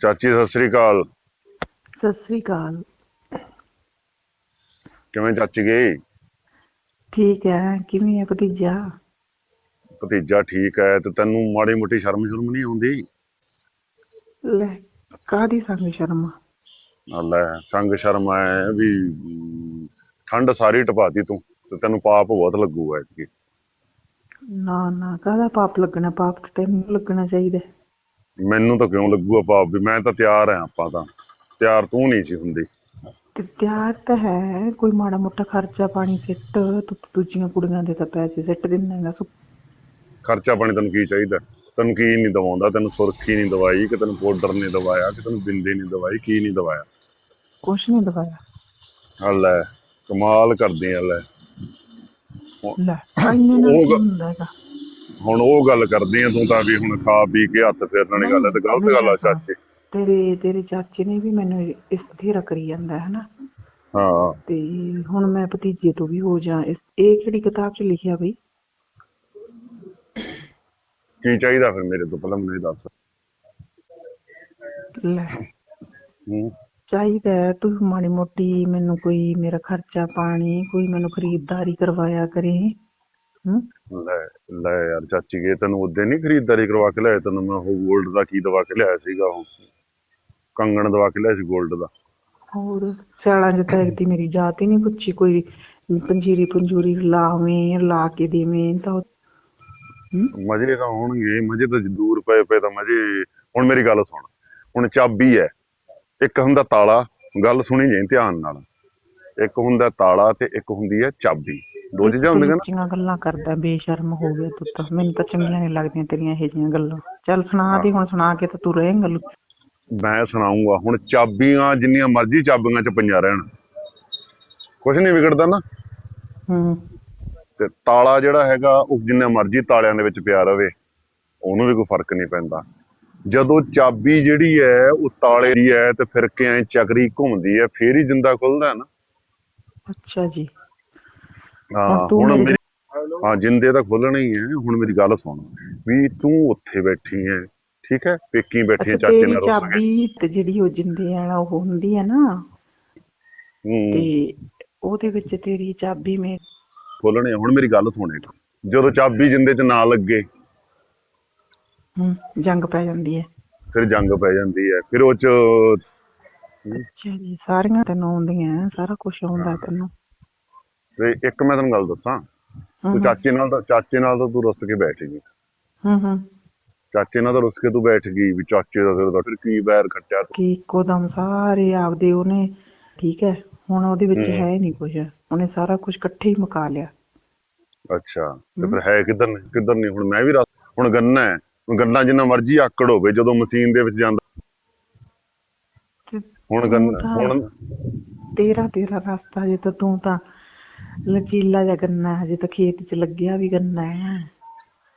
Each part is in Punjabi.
ਚਾਚੀ ਸਤਿ ਸ੍ਰੀ ਅਕਾਲ। ਸਤਿ ਸ੍ਰੀ ਅਕਾਲ। ਕਿਵੇਂ ਚਾਚੀ ਗਈ? ਠੀਕ ਹੈ ਕਿਵੇਂ ਹੈ ਭਤੀਜਾ? ਭਤੀਜਾ ਠੀਕ ਹੈ ਤੇ ਤੈਨੂੰ ਮਾੜੀ ਮੋਟੀ ਸ਼ਰਮ ਸ਼ਰਮ ਨਹੀਂ ਆਉਂਦੀ? ਲੈ ਕਾਦੀ ਸੰਗ ਸ਼ਰਮ? ਲੈ ਸੰਗ ਸ਼ਰਮ ਹੈ ਵੀ ਠੰਡ ਸਾਰੀ ਟਪਾਤੀ ਤੂੰ ਤੇ ਤੈਨੂੰ ਪਾਪ ਬਹੁਤ ਲੱਗੂਗਾ ਐਤਕੀ। ਨਾ ਨਾ ਕਾਹਦਾ ਪਾਪ ਲੱਗਣਾ? ਪਾਪ ਤੇ ਤੈਨੂੰ ਲੱਗਣਾ ਚਾਹੀਦਾ। ਹੈ। ਮੈਨੂੰ ਤਾਂ ਕਿਉਂ ਲੱਗੂਗਾ ਪਾਪ ਵੀ? ਮੈਂ ਤਾਂ ਤਿਆਰ ਹਾਂ ਆਪਾਂ ਤਾਂ। ਤਿਆਰ ਤੂੰ ਨਹੀਂ ਸੀ ਹੁੰਦੀ। ਤੇ ਤਿਆਰ ਤਾਂ ਹੈ ਕੋਈ ਮਾੜਾ ਮੋਟਾ ਖਰਚਾ ਪਾਣੀ ਸਿੱਟ ਤੂੰ ਦੂਜੀਆਂ ਕੁੜੀਆਂ ਦੇ ਤਾਂ ਪੈਸੇ ਸਿੱਟ ਦਿੰਦਾ ਹੈਗਾ ਸੁ- ਖਰਚਾ ਪਾਣੀ ਤੈਨੂੰ ਕੀ ਚਾਹੀਦਾ? ਤੈਨੂੰ ਕੀ ਨਹੀਂ ਦਵਾਉਂਦਾ? ਤੈਨੂੰ ਸੁਰਖੀ ਨਹੀਂ ਦਵਾਈ ਕਿ ਤੈਨੂੰ ਪਾਊਡਰ ਨਹੀਂ ਦਵਾਇਆ ਕਿ ਤੈਨੂੰ ਬਿੰਦੀ ਨਹੀਂ ਦਵਾਈ ਕੀ ਨਹੀਂ ਦਵਾਇਆ? ਕੁਛ ਨਹੀਂ ਦਵਾਇਆ। ਆ ਲੈ ਕਮਾਲ ਕਰਦੀ ਆ ਲੈ। ਲੈ ਇੰਨੇ ਨਾਲ ਉਹ ਕੀ ਗ- ਹੁੰਦਾ ਹੈਗਾ? ਹੁਣ ਉਹ ਗੱਲ ਕਰਦੀ ਆ ਤੂੰ ਤਾਂ ਵੀ ਹੁਣ ਖਾ ਪੀ ਕੇ ਹੱਥ ਫੇਰਨ ਵਾਲੀ ਗੱਲ ਹੈ ਤੇ ਗਲਤ ਗੱਲ ਆ ਚਾਚੀ। ਤੇਰੇ ਤੇਰੇ ਚਾਚੇ ਨੇ ਵੀ ਮੈਨੂੰ ਇਸ ਬਥੇਰਾ ਕਰੀ ਜਾਂਦਾ ਹੈ ਨਾ ਹਾਂ। ਤੇ ਹੁਣ ਮੈਂ ਭਤੀਜੇ ਤੋਂ ਵੀ ਹੋ ਜਾ ਇਸ ਇਹ ਕਿਹੜੀ ਕਿਤਾਬ 'ਚ ਲਿਖਿਆ ਬਈ? ਕੀ ਚਾਹੀਦਾ ਫਿਰ ਮੇਰੇ ਤੋਂ ਪਹਿਲਾਂ ਮੈਨੂੰ ਇਹ ਦੱਸ। ਲੈ। ਹੂੰ। ਚਾਹੀਦਾ ਤੂੰ ਮਾੜੀ ਮੋਟੀ ਮੈਨੂੰ ਕੋਈ ਮੇਰਾ ਖਰਚਾ ਪਾਣੀ ਕੋਈ ਮੈਨੂੰ ਖਰੀਦਦਾਰੀ ਕਰਵਾਇਆ ਕਰੇ। ਲੈ ਲੈ ਯਾਰ ਚਾਚੀ ਇਹ ਤੈਨੂੰ ਉਦੋਂ ਨਹੀਂ ਖਰੀਦਦਾਰੀ ਕਰਵਾ ਕੇ ਲਿਆਇਆ ਤੈਨੂੰ? ਮੈਂ ਉਹ 골ਡ ਦਾ ਕੀ ਦਵਾ ਕੇ ਲਿਆਇਆ ਸੀਗਾ ਉਹ? ਕੰਗਣ ਦਵਾ ਕੇ ਲਿਆਇਆ ਸੀ 골ਡ ਦਾ। ਹੋਰ ਸਿਆਲਾਂ ਚ ਤਾਂ ਦੀ ਮੇਰੀ ਜਾਤ ਹੀ ਨਹੀਂ ਪੁੱਛੀ ਕੋਈ ਪੰਜੀਰੀ ਪੰਜੂਰੀ ਲਾਵੇਂ ਲਾ ਕੇ ਦੇਵੇਂ ਤਾਂ ਮਜ਼ੇ ਤਾਂ ਹੋਣਗੇ ਮਜ਼ੇ ਤਾਂ ਦੂਰ ਪਏ ਪਏ ਤਾਂ ਮਜ਼ੇ। ਹੁਣ ਮੇਰੀ ਗੱਲ ਸੁਣ ਹੁਣ ਚਾਬੀ ਹੈ ਇੱਕ ਹੁੰਦਾ ਤਾਲਾ ਗੱਲ ਸੁਣੀ ਜਾਈ ਧਿਆਨ ਨਾਲ। ਇੱਕ ਹੁੰਦਾ ਤਾਲਾ ਤੇ ਇੱਕ ਹੁੰਦੀ ਹੈ ਚਾਬੀ। ਦੋ ਚੀਜ਼ਾਂ ਹੁੰਦੀਆਂ ਨਾ। ਉੱਚੀਆਂ ਗੱਲਾਂ ਕਰਦਾ ਬੇਸ਼ਰਮ ਹੋ ਗਿਆ ਤੂੰ ਤਾਂ। ਮੈਨੂੰ ਤਾਂ ਚੰਗੀਆਂ ਨਹੀਂ ਲੱਗਦੀਆਂ ਤੇਰੀਆਂ ਇਹੋ ਜਿਹੀਆਂ ਗੱਲਾਂ। ਚੱਲ ਸੁਣਾ ਦੇ ਹੁਣ ਸੁਣਾ ਕੇ ਤਾਂ ਤੂੰ ਰਹੇਂਗਾ ਮੈਂ ਸੁਣਾਉਂਗਾ ਹੁਣ ਚਾਬੀਆਂ ਜਿੰਨੀਆਂ ਮਰਜ਼ੀ ਚਾਬੀਆਂ ਚ ਪਈਆਂ ਰਹਿਣ। ਕੁਝ ਨਹੀਂ ਵਿਗੜਦਾ ਨਾ। ਹੂੰ। ਤੇ ਤਾਲਾ ਜਿਹੜਾ ਹੈਗਾ ਉਹ ਜਿੰਨਾ ਮਰਜ਼ੀ ਤਾਲਿਆਂ ਦੇ ਵਿੱਚ ਪਿਆ ਰਵੇ ਉਹਨੂੰ ਵੀ ਕੋਈ ਫ਼ਰਕ ਨਹੀਂ ਪੈਂਦਾ। ਜਦੋਂ ਚਾਬੀ ਜਿਹੜੀ ਹੈ ਉਹ ਤਾਲੇ ਦੀ ਹੈ ਤੇ ਫਿਰ ਕੇ ਐ ਚੱਕਰੀ ਘੁੰਮਦੀ ਹੈ ਫੇਰ ਹੀ ਜਿੰਦਾ ਖੁੱਲਦਾ ਹੈ ਨਾ। ਅੱਛਾ ਜੀ। ਹਾਂ ਹੁਣ ਤੂੰ ਹੁਣ ਮੇਰੀ- ਮੇਰੀ ਹਾਂ ਜਿੰਦੇ ਤਾਂ ਖੁੱਲਣੇ ਹੀ ਹੈ ਹੁਣ ਮੇਰੀ ਗੱਲ ਸੁਣ। ਵੀ ਤੂੰ ਉੱਥੇ ਬੈਠੀ ਹੈ ਠੀਕ ਹੈ ਪੇਕੀ ਬੈਠੀ ਹੈ ਅੱਛਾ ਚਾਚੇ ਤੇਰੀ ਨਾਲ ਰੁੱਸ ਕੇ। ਚਾਬੀ ਤੇ ਜਿਹੜੀ ਉਹ ਜਿੰਦੇ ਵਾਲਾ ਉਹ ਹੁੰਦੀ ਹੈ ਨਾ। ਹੂੰ। ਤੇ ਉਹਦੇ ਵਿੱਚ ਤੇਰੀ ਚਾਬੀ ਮੇ ਖੋਲਣੇ ਹੁਣ ਮੇਰੀ ਗੱਲ ਸੁਣ ਇੱਕ। ਜਦੋਂ ਚਾਬੀ ਜਿੰਦੇ ਚ ਨਾ ਲੱਗੇ ਹੂੰ ਜੰਗ ਪੈ ਜਾਂਦੀ ਹੈ ਫਿਰ ਜੰਗ ਪੈ ਜਾਂਦੀ ਹੈ ਫਿਰ ਉਹ ਚ ਅੱਛਾ ਜੀ ਸਾਰੀਆਂ ਤੈਨੂੰ ਆਉਂਦੀਆਂ ਸਾਰਾ ਕੁਝ ਆਉਂਦਾ ਤੈਨੂੰ। ਤੇ ਇੱਕ ਮੈਂ ਤੈਨੂੰ ਗੱਲ ਦੱਸਾਂ ਤੂੰ ਚਾਚੇ ਨਾਲ ਤਾਂ ਚਾਚੇ ਨਾਲ ਤਾਂ ਤੂੰ ਰੁੱਸ ਕੇ ਬੈਠ ਗਈ। ਹੂੰ ਹੂੰ। ਚਾਚੇ ਨਾਲ ਤਾਂ ਰੁੱਸ ਕੇ ਤੂੰ ਬੈਠ ਗਈ ਵੀ ਚਾਚੇ ਦਾ ਫਿਰ ਫਿਰ ਕੀ ਬੈਰ ਖੱਟਿਆ ਤੂੰ। ਕਿ ਇੱਕੋ ਦਮ ਸਾਰੇ ਆਪਦੇ ਉਹਨੇ ਠੀਕ ਹੈ ਹੁਣ ਉਹਦੇ ਵਿੱਚ ਹੂੰ। ਹੈ ਨਹੀਂ ਕੁਝ ਉਹਨੇ ਸਾਰਾ ਕੁਝ ਇਕੱਠੇ ਹੀ ਮੁਕਾ ਲਿਆ। ਅੱਛਾ ਤੇ ਫਿਰ ਹੈ ਕਿੱਧਰ ਨੇ ਕਿੱਧਰ ਨਹੀਂ ਹੁਣ ਮੈਂ ਵੀ ਹੁਣ ਗੰਨਾ ਹੈ ਹੁਣ ਗੰਨਾ ਜਿੰਨਾ ਮਰਜ਼ੀ ਆਕੜ ਹੋਵੇ ਜਦੋਂ ਮਸ਼ੀਨ ਦੇ ਵਿੱਚ ਜਾਂਦਾ। ਹੁਣ ਗੰਨਾ ਹੁਣ ਤੇਰਾ ਤੇਰਾ ਰਸਤਾ ਜੇ ਤਾਂ ਤੂੰ ਤਾਂ ਲਚੀਲਾ ਜਿਹਾ ਗੰਨਾ ਹਜੇ ਤਾਂ ਖੇਤ 'ਚ ਲੱਗਿਆ ਵੀ ਗੰਨਾ ਹੈ।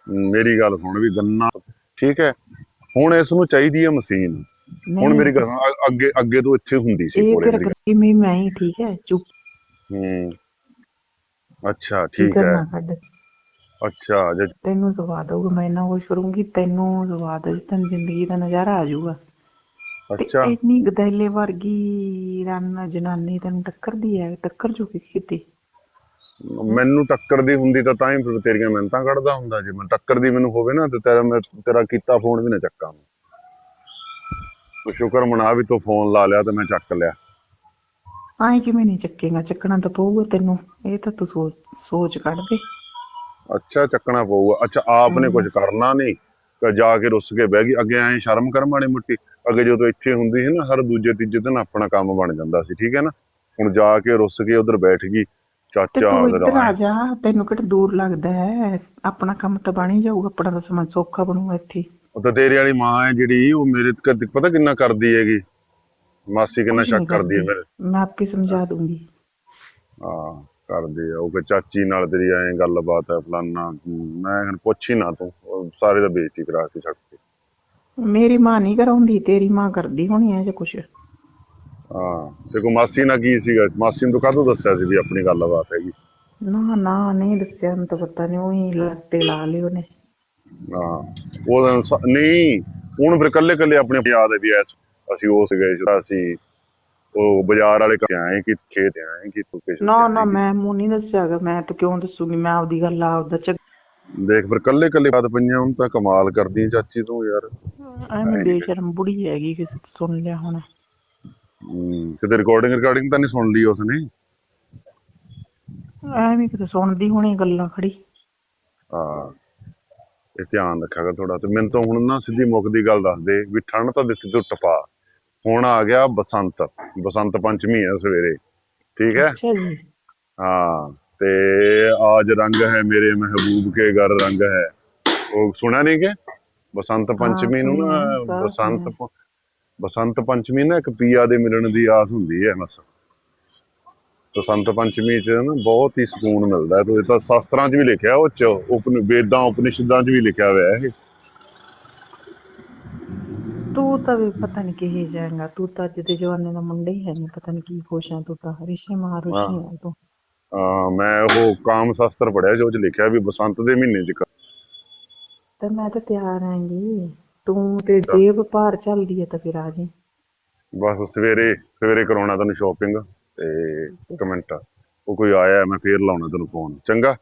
ਮੇਰੀ ਗੱਲ ਸੁਣ ਵੀ ਗੰਨਾ ਠੀਕ ਹੈ ਹੁਣ ਇਸ ਨੂੰ ਚਾਹੀਦੀ ਹੈ ਮਸ਼ੀਨ। ਹੁਣ ਮੇਰੀ ਗੱਲ ਸੁਣ, ਅ- ਅੱਗੇ ਅੱਗੇ ਤੋਂ ਇੱਥੇ ਹੁੰਦੀ ਸੀ ਇਹ ਕੋਲੇ ਤੇਰਾ ਮੇਰੀ ਗੱਲ। ਕਿਵੇਂ ਮੈਂ ਹੀ ਠੀਕ ਹੈ ਚੁੱਪ ਹੂੰ ਅੱਛਾ ਠੀਕ ਹੈ। ਕਰਨਾ ਅੱਛਾ ਜੇ ਤੈਨੂੰ ਸਵਾਦ ਆਊਗਾ ਮੈਂ ਨਾ ਕੁਛ ਕਰੂੰਗੀ ਤੈਨੂੰ ਸਵਾਦ ਹੈ ਤੈਨੂੰ ਜ਼ਿੰਦਗੀ ਦਾ ਨਜ਼ਾਰਾ ਆ ਜਾਊਗਾ। ਤੇ ਅੱਛਾ। ਇੰਨੀ ਗਦੈਲੇ ਵਰਗੀ ਰਨ ਜਨਾਨੀ ਤੈਨੂੰ ਟੱਕਰਦੀ ਹੈ ਟੱਕਰ ਚੁੱਕੀ ਕਿਤੇ ਮੈਨੂੰ ਟੱਕਰ ਦੀ ਹੁੰਦੀ ਤਾਂ ਤਾਂ ਹੀ ਫਿਰ ਤੇਰੀਆਂ ਮਿਹਨਤਾਂ ਕੱਢਦਾ ਹੁੰਦਾ। ਜੇ ਮੈਂ ਟੱਕਰ ਦੀ ਮੈਨੂੰ ਹੋਵੇ ਨਾ ਤੇ ਤੇਰਾ ਮੈਂ ਤੇਰਾ ਕੀਤਾ ਫੋਨ ਵੀ ਨਾ ਚੱਕਾਂ ਤੂੰ ਸ਼ੁਕਰ ਮਨਾ ਵੀ ਤੂੰ ਫੋਨ ਲਾ ਲਿਆ ਤੇ ਮੈਂ ਚੱਕ ਲਿਆ। ਆਏ ਕਿਵੇਂ ਨਹੀਂ ਚੱਕੇਗਾ? ਚੱਕਣਾ ਤਾਂ ਪਊਗਾ ਤੈਨੂੰ। ਇਹ ਤਾਂ ਤੂੰ ਸੋਚ ਸੋਚ ਕੱਢ ਦੇ। ਅੱਛਾ ਚੱਕਣਾ ਪਊਗਾ। ਅੱਛਾ ਆਪ ਨੇ ਕੁਝ ਕਰਨਾ ਨਹੀਂ। ਤੇ ਜਾ ਕੇ ਰੁੱਸ ਕੇ ਬਹਿ ਗਈ। ਅੱਗੇ ਐਂ ਸ਼ਰਮ ਕਰ ਮਾੜੀ ਮੁੱਟੀ। ਅੱਗੇ ਜਦੋਂ ਇੱਥੇ ਹੁੰਦੀ ਸੀ ਨਾ ਹਰ ਦੂਜੇ ਤੀਜੇ ਦਿਨ ਆਪਣਾ ਕੰਮ ਬਣ ਜਾਂਦਾ ਸੀ। ਠੀਕ ਹੈ ਨਾ? ਹੁਣ ਜਾ ਕੇ ਰੁੱਸ ਕੇ ਉਧਰ ਬੈਠ ਗਈ। ਤੇ ਚਾਚਾ ਤੂੰ ਇੱਧਰ ਆ। ਜਾ ਤੈਨੂੰ ਕਿਹੜਾ ਦੂਰ ਲੱਗਦਾ ਹੈ? ਆਪਣਾ ਕੰਮ ਤਾਂ ਬਣ ਹੀ ਜਾਊਗਾ ਆਪਣਾ ਤਾਂ ਸਮਾਂ ਸੌਖਾ ਬਣੂਗਾ ਇੱਥੇ। ਉਹ ਤਾਂ ਤੇਰੇ ਵਾਲੀ ਮਾਂ ਹੈ ਜਿਹੜੀ ਉਹ ਮੇਰੇ ਤੇ ਕਦੇ- ਪਤਾ ਕਿੰਨਾ ਕਰਦੀ ਹੈਗੀ? ਮਾਸੀ ਕਿੰਨਾ ਸ਼ੱਕ ਕਰਦੀ ਹੈ ਮੇਰੇ। ਮੈਂ ਆਪੇ ਸਮਝਾ ਦੂੰਗੀ। ਹਾਂ ਕਰਦੇ ਆ। ਉਹ ਕਿ ਚਾਚੀ ਨਾਲ ਤੇਰੀ ਐਂ ਗੱਲਬਾਤ ਹੈ ਫਲਾਨਾ। ਮੈਂ ਕਿਹਾ ਪੁੱਛ ਹੀ ਨਾ ਤੂੰ। ਉਹ ਸਾਰੇ ਦਾ ਬੇਇੱਜ਼ਤੀ ਕਰਾ ਕੇ ਛੱਡ ਕੇ ਮੇਰੀ ਮਾਂ ਨਹੀਂ ਕਰਾਉਂਦੀ ਤੇਰੀ ਮਾਂ ਕਰਦੀ ਹੋਣੀ ਹੈ ਜਾਂ ਕੁਛ। ਹਾਂ। ਤੇ ਕੋ ਮਾਸੀ ਨਾਲ ਕੀ ਸੀਗਾ? ਮਾਸੀ ਨੂੰ ਤੂੰ ਦੱਸਿਆ ਸੀ ਵੀ ਆਪਣੀ ਗੱਲਬਾਤ ਹੈਗੀ? ਨਾ ਨਾ ਨਹੀਂ ਦੱਸਿਆ ਮੈਨੂੰ ਤਾਂ ਪਤਾ ਨਹੀਂ ਉਹੀ ਲੱਤੇ ਲਾ ਲਏ ਉਹਨੇ। ਹਾਂ। ਉਹ ਨਹੀਂ ਹੁਣ ਫਿਰ ਕੱਲੇ ਕੱਲੇ ਆਪਣੇ ਯਾਦ ਹੈ ਵੀ ਐਸ ਅਸੀਂ ਉਸ ਗਏ ਸੀ ਅਸੀਂ ਉਹ ਬਾਜ਼ਾਰ ਵਾਲੇ ਘਰ ਆਏ ਕਿ ਖੇਤ ਆਏ ਕਿ ਤੂੰ ਕਿਸੇ ਨਾ ਨਾ ਮੈਂ ਮੂੰਹ ਨਹੀਂ ਦੱਸਿਆਗਾ ਮੈਂ ਤਾਂ ਕਿਉਂ ਦੱਸੂਗੀ ਮੈਂ ਆਪਦੀ ਗੱਲ ਆਪਦਾ ਚੱਕ ਦੇਖ ਫਿਰ ਕੱਲੇ ਕੱਲੇ ਬਾਤ ਪਈਆਂ ਹੁਣ ਤਾਂ ਕਮਾਲ ਕਰਦੀ ਚਾਚੀ ਤੂੰ ਯਾਰ। ਐਵੇਂ ਬੇਸ਼ਰਮ ਬੁੜੀ ਹੈਗੀ ਕਿਸੇ ਤੋਂ ਸੁਣ ਲਿਆ ਹੁਣ। ਕਿਤੇ ਰਿਕਾਰਡਿੰਗ ਰਿਕਾਰਡਿੰਗ ਤਾਂ ਨਹੀਂ ਸੁਣ ਲਈ ਉਸਨੇ? ਐਵੇਂ ਕਿਤੇ ਸੁਣਦੀ ਹੋਣੀ ਗੱਲਾਂ ਖੜੀ। ਹਾਂ ਇਹ ਧਿਆਨ ਰੱਖਾਗਾ ਥੋੜਾ ਤੇ ਮੈਨੂੰ ਤਾਂ ਹੁਣ ਨਾ ਸਿੱਧੀ ਮੁੱਕ ਦੀ ਗੱਲ ਦੱਸ ਦੇ ਵੀ ਠੰਡ ਤਾਂ ਦਿੱਤੀ ਤੋਂ ਟਪਾ। ਹੁਣ ਆ ਗਿਆ ਬਸੰਤ ਬਸੰਤ ਪੰਚਮੀ ਹੈ ਸਵੇਰੇ ਠੀਕ ਹੈ? ਹਾਂ ਤੇ ਆਜ ਰੰਗ ਹੈ ਮੇਰੇ ਮਹਿਬੂਬ ਕੇ ਘਰ ਰੰਗ ਹੈ। ਉਹ ਸੁਣਾ ਨਹੀਂ ਕਿ? ਬਸੰਤ ਪੰਚਮੀ ਨੂੰ ਨਾ ਬਸੰਤ ਬਸੰਤ ਪੰਚਮੀ ਨਾ ਇੱਕ ਪੀਆ ਦੇ ਮਿਲਣ ਦੀ ਆਸ ਹੁੰਦੀ ਹੈ ਬਸ। ਬਸੰਤ ਪੰਚਮੀ ਚ ਨਾ ਬਹੁਤ ਹੀ ਸਕੂਨ ਮਿਲਦਾ। ਤੇ ਇਹ ਤਾਂ ਸ਼ਾਸਤਰਾਂ 'ਚ ਵੀ ਲਿਖਿਆ ਉਹ ਚ ਉਪਨ ਵੇਦਾਂ ਉਪਨਿਸ਼ਦਾਂ 'ਚ ਵੀ ਲਿਖਿਆ ਹੋਇਆ ਹੈ ਤੂੰ ਤਾਂ ਵੀ ਪਤਾ ਨਹੀਂ ਕਿਹੇ ਜਾਏਗਾ। ਤੂੰ ਤਾਂ ਅੱਜ ਦੇ ਜਵਾਨੇ ਦਾ ਮੁੰਡਾ ਹੀ ਹੈ ਨਹੀਂ ਪਤਾ ਨਹੀਂ ਕੀ ਖੁਸ਼ ਹੈ ਤੂੰ ਤਾਂ। ਰਿਸ਼ੀ ਮਹਾਰੁਸ਼ੀ ਹੈ। ਤੂੰ। ਮੈਂ ਉਹ ਕਾਮ ਸ਼ਾਸਤਰ ਪੜਿਆ ਜੋ ਚ ਲਿਖਿਆ ਵੀ ਬਸੰਤ ਦੇ ਮਹੀਨੇ 'ਚ ਤੇ ਮੈਂ ਤਾਂ ਤਿਆਰ ਆਂਗੀ ਤੂੰ ਤੇ ਜੇਬ ਭਾਰ ਚੱਲਦੀ ਹੈ ਤਾਂ ਫਿਰ ਆ ਜੀ। ਬਸ ਸਵੇਰੇ ਸਵੇਰੇ ਕਰਾਉਣਾ ਤੈਨੂੰ ਸ਼ਾਪਿੰਗ ਤੇ ਕਮੈਂਟ ਉਹ ਕੋਈ ਆਇਆ ਮੈਂ ਫੇਰ ਲਾਉਣਾ ਤੈਨੂੰ ਫੋਨ ਚੰਗਾ।